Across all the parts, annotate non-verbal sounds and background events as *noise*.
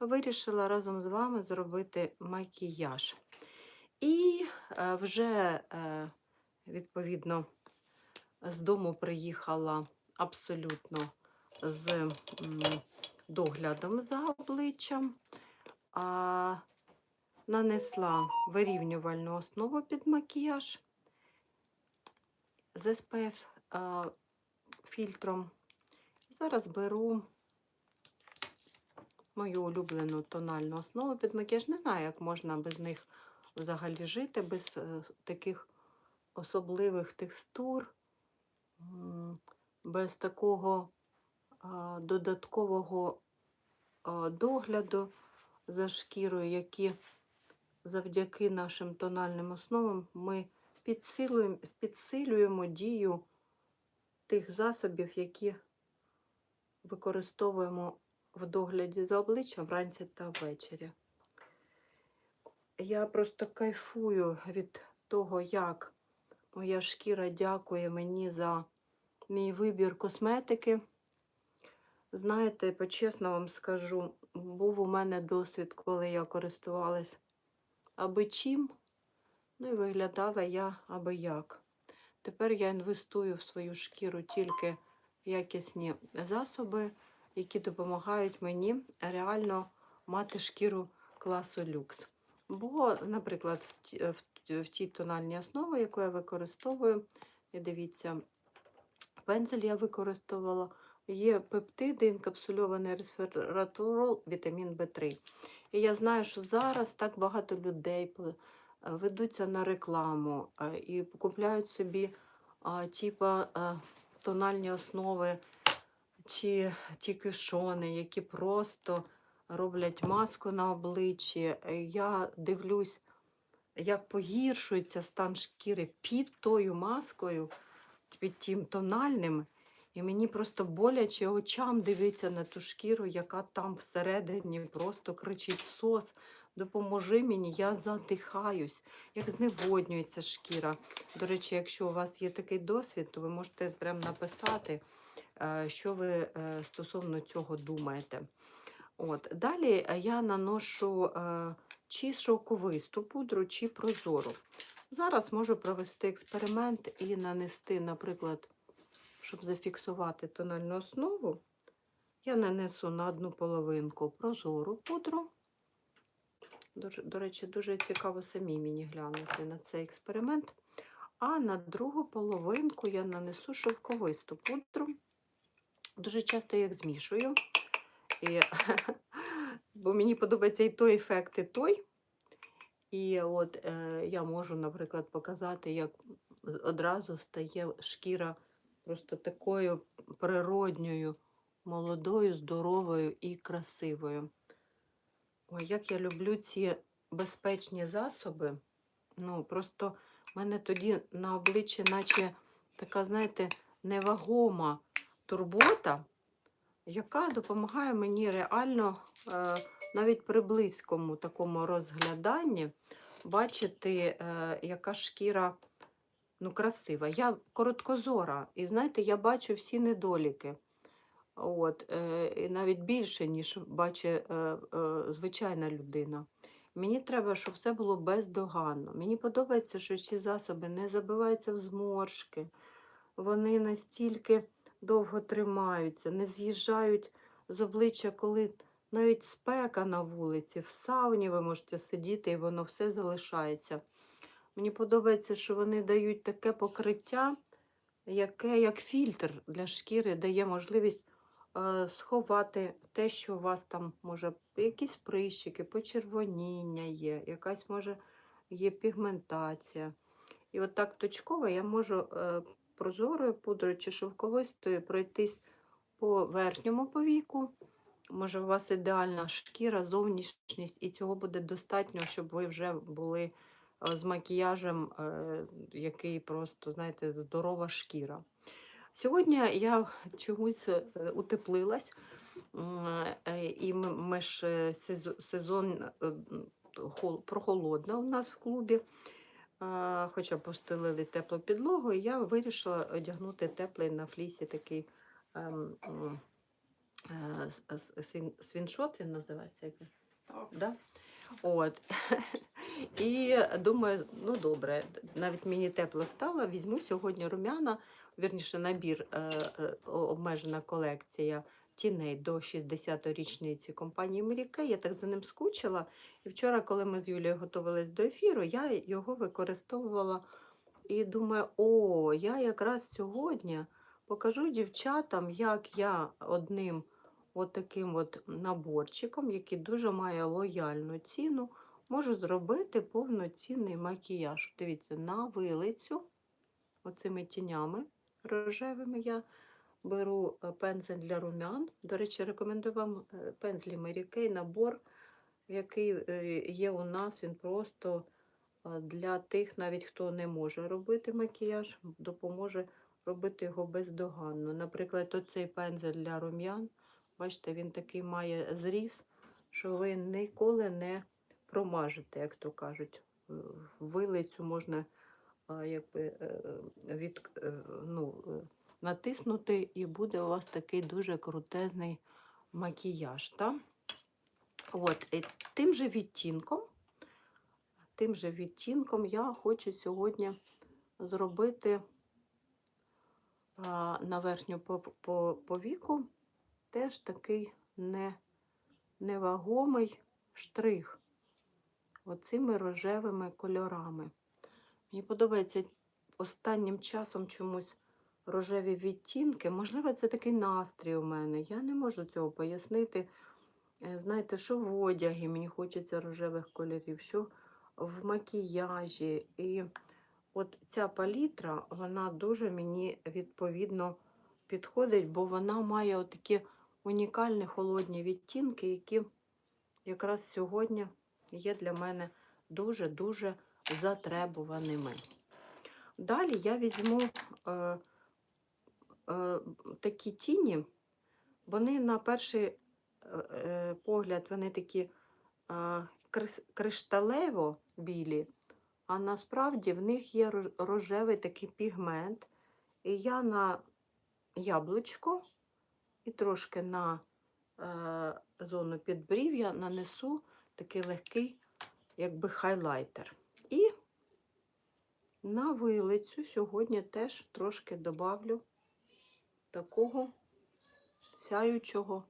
вирішила разом з вами зробити макіяж. І е, вже, е, відповідно, з дому приїхала абсолютно з доглядом за обличчям, нанесла вирівнювальну основу під макіяж з SPF фільтром. Зараз беру мою улюблену тональну основу під макіяж. Не знаю, як можна без них взагалі жити, без е, таких особливих текстур, без такого додаткового догляду за шкірою, які завдяки нашим тональним основам ми підсилюємо, підсилюємо дію тих засобів, які використовуємо в догляді за обличчям вранці та ввечері. Я просто кайфую від того, як моя шкіра дякує мені за мій вибір косметики. Знаєте, почесно вам скажу, був у мене досвід, коли я користувалась аби чим, ну і виглядала я аби як. Тепер я інвестую в свою шкіру тільки якісні засоби, які допомагають мені реально мати шкіру класу люкс. Бо, наприклад, в, тій тональній основі, яку я використовую, і дивіться, пензель я використовувала, є пептиди, інкапсульований ресвератрол, вітамін В3. І я знаю, що зараз так багато людей е, ведуться на рекламу е, і купляють собі типа е, тональні основи чи ті кишони, які просто роблять маску на обличчі. Я дивлюсь, як погіршується стан шкіри під тою маскою, під тим тональним. І мені просто боляче очам дивитися на ту шкіру, яка там всередині просто кричить сос. Допоможи мені, я задихаюсь, як зневоднюється шкіра. До речі, якщо у вас є такий досвід, то ви можете прямо написати, що ви е, стосовно цього думаєте. От. Далі е, я наношу е, чи шовковисту пудру, чи прозору. Зараз можу провести експеримент і нанести, наприклад, щоб зафіксувати тональну основу, я нанесу на одну половинку прозору пудру. До речі, дуже цікаво самі мені глянути на цей експеримент. А на другу половинку я нанесу шовковисту пудру. Дуже часто їх змішую. І, *laughs* бо мені подобається і той ефект, і той. І от е, я можу, наприклад, показати, як одразу стає шкіра просто такою природньою, молодою, здоровою і красивою. Ой, як я люблю ці безпечні засоби. Ну, просто в мене тоді на обличчі, наче така, знаєте, невагома турбота, яка допомагає мені реально е, навіть при близькому такому розгляданні бачити, е, яка шкіра ну, красива. Я короткозора, і знаєте, я бачу всі недоліки. От, е, і навіть більше, ніж бачить звичайна людина. Мені треба, щоб все було бездоганно. Мені подобається, що ці засоби не забиваються в зморшки, вони настільки довго тримаються, не з'їжджають з обличчя, коли навіть спека на вулиці, в сауні ви можете сидіти, і воно все залишається. Мені подобається, що вони дають таке покриття, яке як фільтр для шкіри дає можливість е, сховати те, що у вас там може якісь прищики, почервоніння є, якась може є пігментація. І от так точково я можу е, прозорою пудрою чи шовковистою пройтись по верхньому повіку. Може, у вас ідеальна шкіра, зовнішність, і цього буде достатньо, щоб ви вже були е, з макіяжем, е, який просто, знаєте, здорова шкіра. Сьогодні я чомусь е, утеплилась, і ми ж сезон прохолодно у нас в клубі. Хоча постелили теплу підлогу, і я вирішила одягнути теплий на флісі такий ем, е, свін- свіншот він називається. Так. Да? От. *laughs* І думаю, ну добре, навіть мені тепло стало. Візьму сьогодні рум'яна, вірніше набір, е, е, обмежена колекція тіней до 60-ї річниці компанії Міріке. Я так за ним скучила. І вчора, коли ми з Юлією готувалися до ефіру, я його використовувала і думаю, о, я якраз сьогодні покажу дівчатам, як я одним отаким от наборчиком, який дуже має лояльну ціну, можу зробити повноцінний макіяж. Дивіться, на вилицю, оцими тінями рожевими я беру е, пензель для румян. До речі, рекомендую вам е, пензлі Kay, набор, який е, є у нас, він просто для тих, навіть хто не може робити макіяж, допоможе робити його бездоганно. Наприклад, оцей пензель для рум'ян, бачите, він такий має зріз, що ви ніколи не промажете, як то кажуть. Вилицю можна якби, від, ну, натиснути, і буде у вас такий дуже крутезний макіяж. Та? От, і тим же відтінком, тим же відтінком я хочу сьогодні зробити на верхню по- по- повіку теж такий не, невагомий штрих оцими рожевими кольорами. Мені подобається останнім часом чомусь рожеві відтінки. Можливо, це такий настрій у мене. Я не можу цього пояснити. Е, Знаєте, що в одягі мені хочеться рожевих кольорів, що в макіяжі. І от ця палітра, вона дуже мені відповідно підходить, бо вона має такі унікальні холодні відтінки, які якраз сьогодні є для мене дуже-дуже затребуваними. Далі я візьму е, такі тіні, вони на перший е, е, погляд вони такі е, кришталево білі, а насправді в них є рожевий такий пігмент. І я на яблучко і трошки на е, зону підбрів'я нанесу такий легкий, якби хайлайтер. І на вилицю сьогодні теж трошки добавлю такого сяючого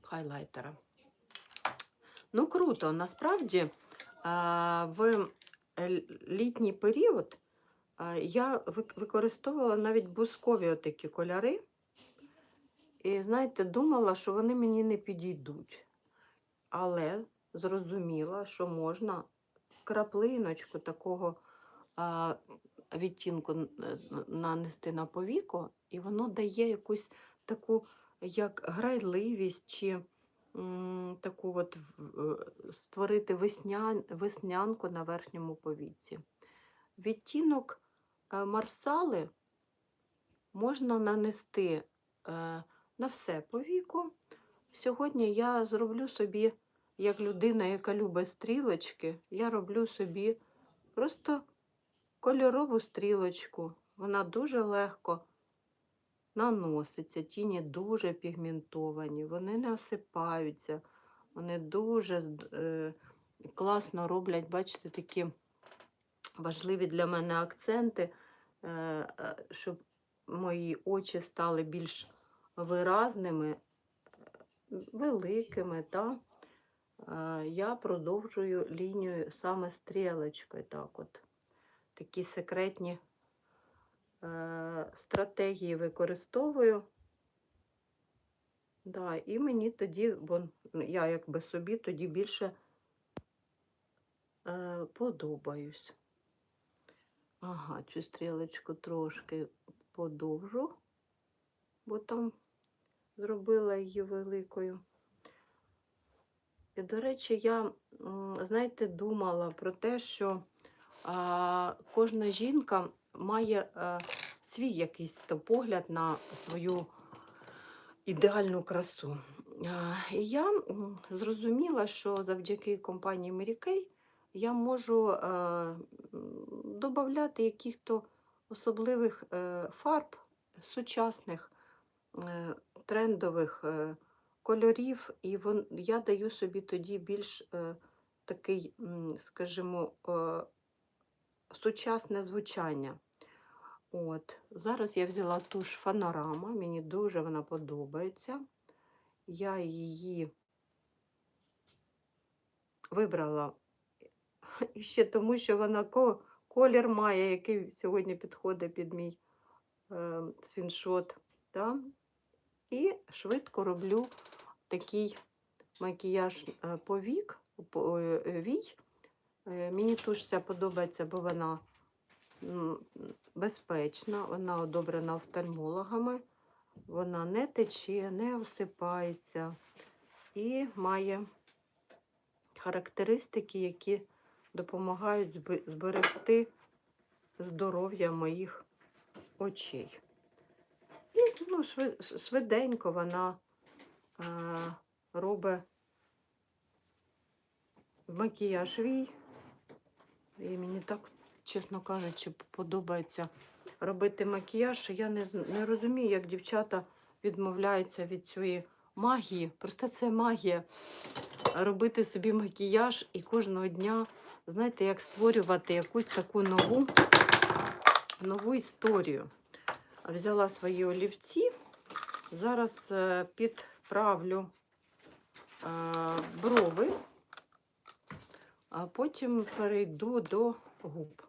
хайлайтера. Ну, круто, насправді в літній період я використовувала навіть бускові отакі кольори. І, знаєте, думала, що вони мені не підійдуть. Але зрозуміла, що можна краплиночку такого а, відтінку н- нанести на повіку, і воно дає якусь таку як грайливість чи таку от е, створити веснян, веснянку на верхньому повіці. Відтінок е, марсали можна нанести е, на все повіку. Сьогодні я зроблю собі, як людина, яка любить стрілочки, я роблю собі просто кольорову стрілочку. Вона дуже легко наноситься. Тіні дуже пігментовані, вони не осипаються, вони дуже е, класно роблять, бачите, такі важливі для мене акценти, е, е, щоб мої очі стали більш виразними, великими. Та? Е, Я продовжую лінію саме стрілочкою. Так от. Такі секретні е, стратегії використовую. Да, і мені тоді, бо я якби собі тоді більше е, подобаюсь. Ага, цю стрілочку трошки подовжу, бо там зробила її великою. І, до речі, я, знаєте, думала про те, що кожна жінка має свій якийсь там погляд на свою ідеальну красу. І я зрозуміла, що завдяки компанії Mary я можу е, додати яких-то особливих е, фарб сучасних е, трендових е, кольорів, і я даю собі тоді більш е, такий, скажімо, е, сучасне звучання. От. Зараз я взяла туш Фанорама, мені дуже вона подобається. Я її вибрала ще тому, що вона колір має, який сьогодні підходить під мій е, свіншот. Да? І швидко роблю такий макіяж е, по- е, вій. Е, Мені туш ця подобається, бо вона безпечна, вона одобрена офтальмологами, вона не тече, не осипається і має характеристики, які допомагають зберегти здоров'я моїх очей. І ну, швиденько вона е, робить макіяж вій. І мені так, чесно кажучи, подобається робити макіяж, що я не, не розумію, як дівчата відмовляються від цієї магії. Просто це магія. Робити собі макіяж і кожного дня, знаєте, як створювати якусь таку нову, нову історію. Взяла свої олівці. Зараз е, підправлю е, брови, а потім перейду до губ.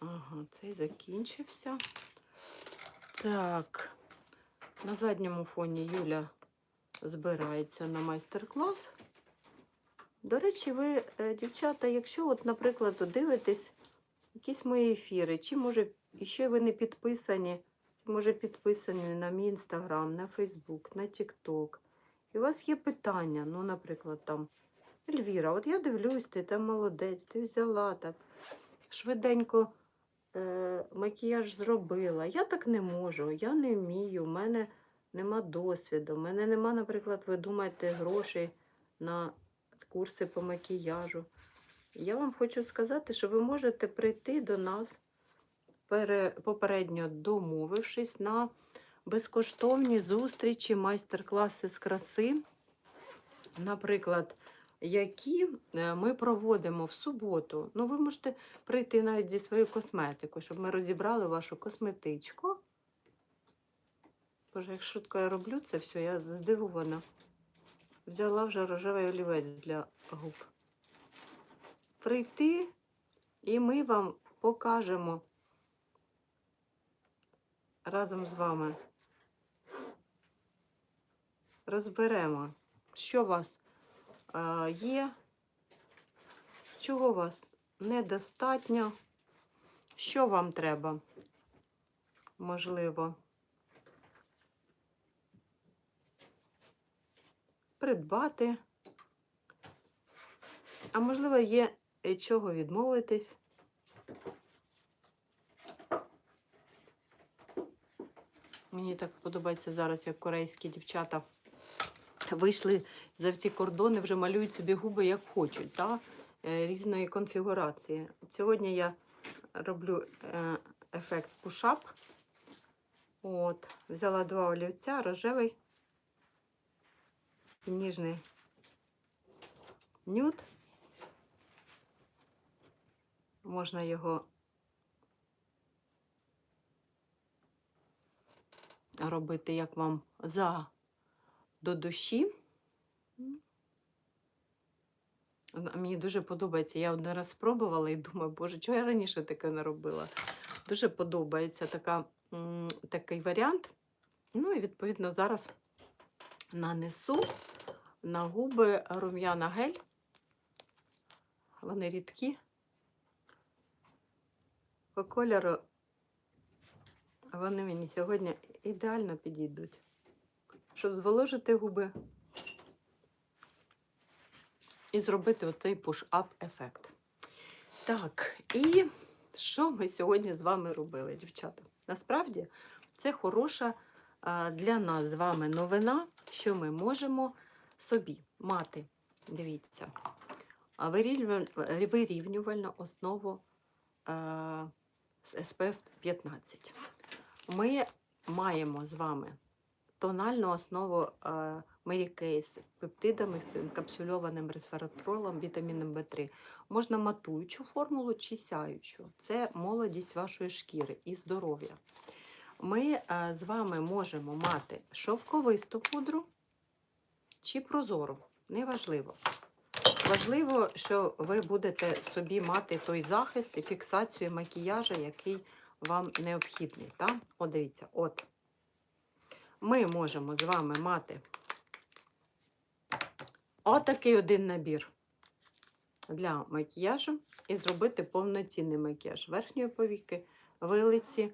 Ага, цей закінчився. Так, на задньому фоні Юля збирається на майстер-клас. До речі, ви, е, дівчата, якщо, от, наприклад, дивитесь якісь мої ефіри, чи може ще ви не підписані, може підписані на мій інстаграм, на Фейсбук, на Тікток. І у вас є питання, ну, наприклад, там, Ельвіра, от я дивлюсь, ти там молодець, ти взяла так, швиденько е, макіяж зробила. Я так не можу, я не вмію, в мене нема досвіду, в мене нема, наприклад, ви думаєте, грошей на курси по макіяжу. Я вам хочу сказати, що ви можете прийти до нас, пере, попередньо домовившись на безкоштовні зустрічі, майстер-класи з краси, наприклад, які е, ми проводимо в суботу. Ну, ви можете прийти навіть зі своєю косметикою, щоб ми розібрали вашу косметичку. Боже, як швидко я роблю це все, я здивована. Взяла вже рожевий олівець для губ. Прийти, і ми вам покажемо разом з вами. Розберемо, що вас є, чого вас недостатньо, що вам треба, можливо. придбати. А можливо, є е, чого відмовитись. Мені так подобається зараз, як корейські дівчата вийшли за всі кордони, вже малюють собі губи як хочуть, та? е, різної конфігурації. Сьогодні я роблю е, ефект пушап. От, взяла два олівця, рожевий і ніжний нюд. Можна його робити, як вам за до душі. Мені дуже подобається. Я один раз спробувала і думаю, боже, чого я раніше таке не робила. Дуже подобається така, такий варіант. Ну і відповідно зараз нанесу на губи рум'яна гель. Вони рідкі. По кольору вони мені сьогодні ідеально підійдуть, щоб зволожити губи і зробити оцей push-up ефект. Так, і що ми сьогодні з вами робили, дівчата? Насправді це хороша для нас з вами новина, що ми можемо собі мати, дивіться, вирівнювальну основу з SPF 15. Ми маємо з вами тональну основу е, Mary з пептидами, з інкапсульованим ресвератролом, вітаміном В3. Можна матуючу формулу чи сяючу. Це молодість вашої шкіри і здоров'я. Ми е, з вами можемо мати шовковисту пудру чи прозору. Неважливо. Важливо, що ви будете собі мати той захист і фіксацію макіяжу, який вам необхідний. Так? О, дивіться, от. Ми можемо з вами мати отакий один набір для макіяжу і зробити повноцінний макіяж верхньої повіки, вилиці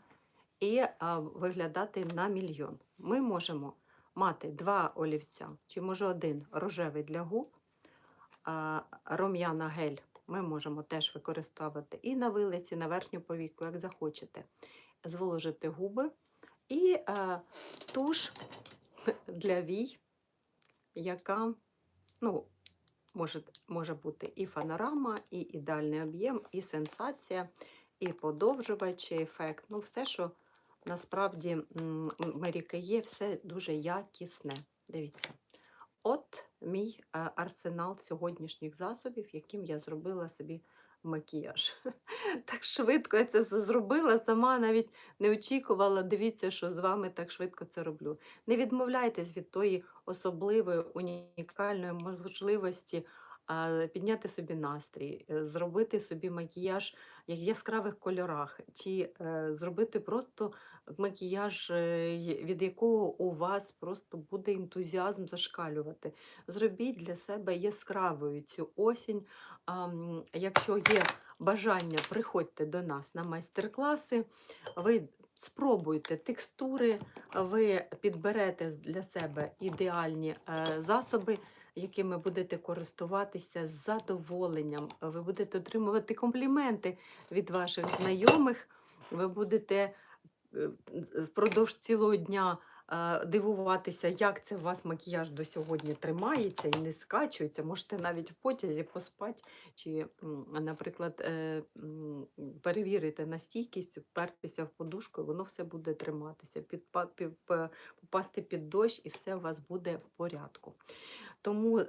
і а, виглядати на мільйон. Ми можемо мати два олівця, чи може один рожевий для губ, а, рум'яна гель ми можемо теж використовувати і на вилиці, і на верхню повіку, як захочете. Зволожити губи і а, туш *laughs* для вій, яка ну, може, може бути і панорама, і ідеальний об'єм, і сенсація, і подовжувачий ефект. Ну, все, що насправді м, Маріка є, все дуже якісне. Дивіться. От мій е, арсенал сьогоднішніх засобів, яким я зробила собі макіяж. *laughs* Так швидко я це все зробила, сама навіть не очікувала. Дивіться, що з вами так швидко це роблю. Не відмовляйтесь від тої особливої, унікальної можливості підняти собі настрій, е, зробити собі макіяж в яскравих кольорах, чи е, зробити просто макіяж, е, від якого у вас просто буде ентузіазм зашкалювати. Зробіть для себе яскравою цю осінь. Якщо є бажання, приходьте до нас на майстер-класи. Ви спробуйте текстури, ви підберете для себе ідеальні засоби, якими будете користуватися з задоволенням. Ви будете отримувати компліменти від ваших знайомих. Ви будете е, впродовж цілого дня е, дивуватися, як це у вас макіяж до сьогодні тримається і не скачується. Можете навіть в потязі поспати, чи, наприклад, е, перевірити на стійкість, впертися в подушку, і воно все буде триматися, попасти під дощ, і все у вас буде в порядку. Тому е,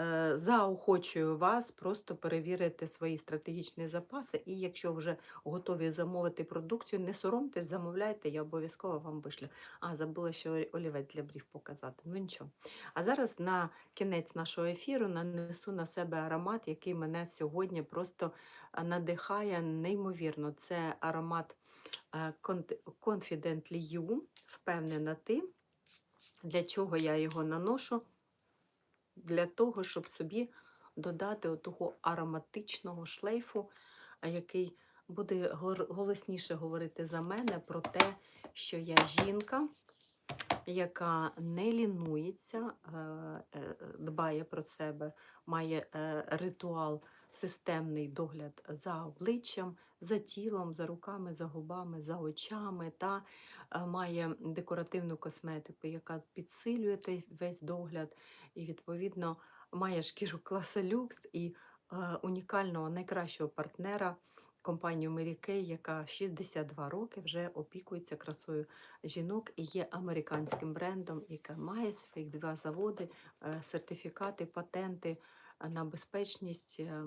е, заохочую вас просто перевірити свої стратегічні запаси. І якщо вже готові замовити продукцію, не соромтесь, замовляйте, я обов'язково вам вишлю. А, забула ще олівець для брів показати. Ну нічого. А зараз на кінець нашого ефіру нанесу на себе аромат, який мене сьогодні просто е, надихає неймовірно. Це аромат е, Confidently You, впевнена ти. Для чого я його наношу? Для того, щоб собі додати того ароматичного шлейфу, який буде голосніше говорити за мене про те, що я жінка, яка не лінується, е, е, дбає про себе, має е, ритуал, системний догляд за обличчям, за тілом, за руками, за губами, за очами, та е, має декоративну косметику, яка підсилює весь догляд, і, відповідно, має шкіру класа люкс і е, унікального найкращого партнера. Компанію Kay, яка 62 роки вже опікується красою жінок і є американським брендом, яка має свої два заводи, е, сертифікати, патенти на безпечність е,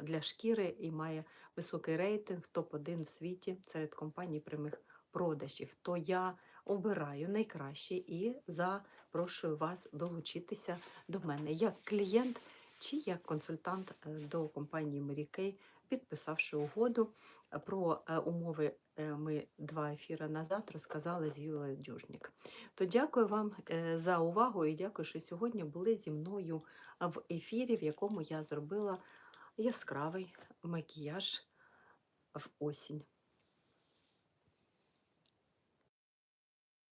для шкіри і має високий рейтинг, топ-1 в світі серед компаній прямих продажів. То я обираю найкраще і запрошую вас долучитися до мене як клієнт чи як консультант е, до компанії Kay, підписавши угоду Е, про е, умови е, ми два ефіри назад розказали з Юлею Дюжнік. То дякую вам за увагу і дякую, що сьогодні були зі мною в ефірі, в якому я зробила яскравий макіяж в осінь.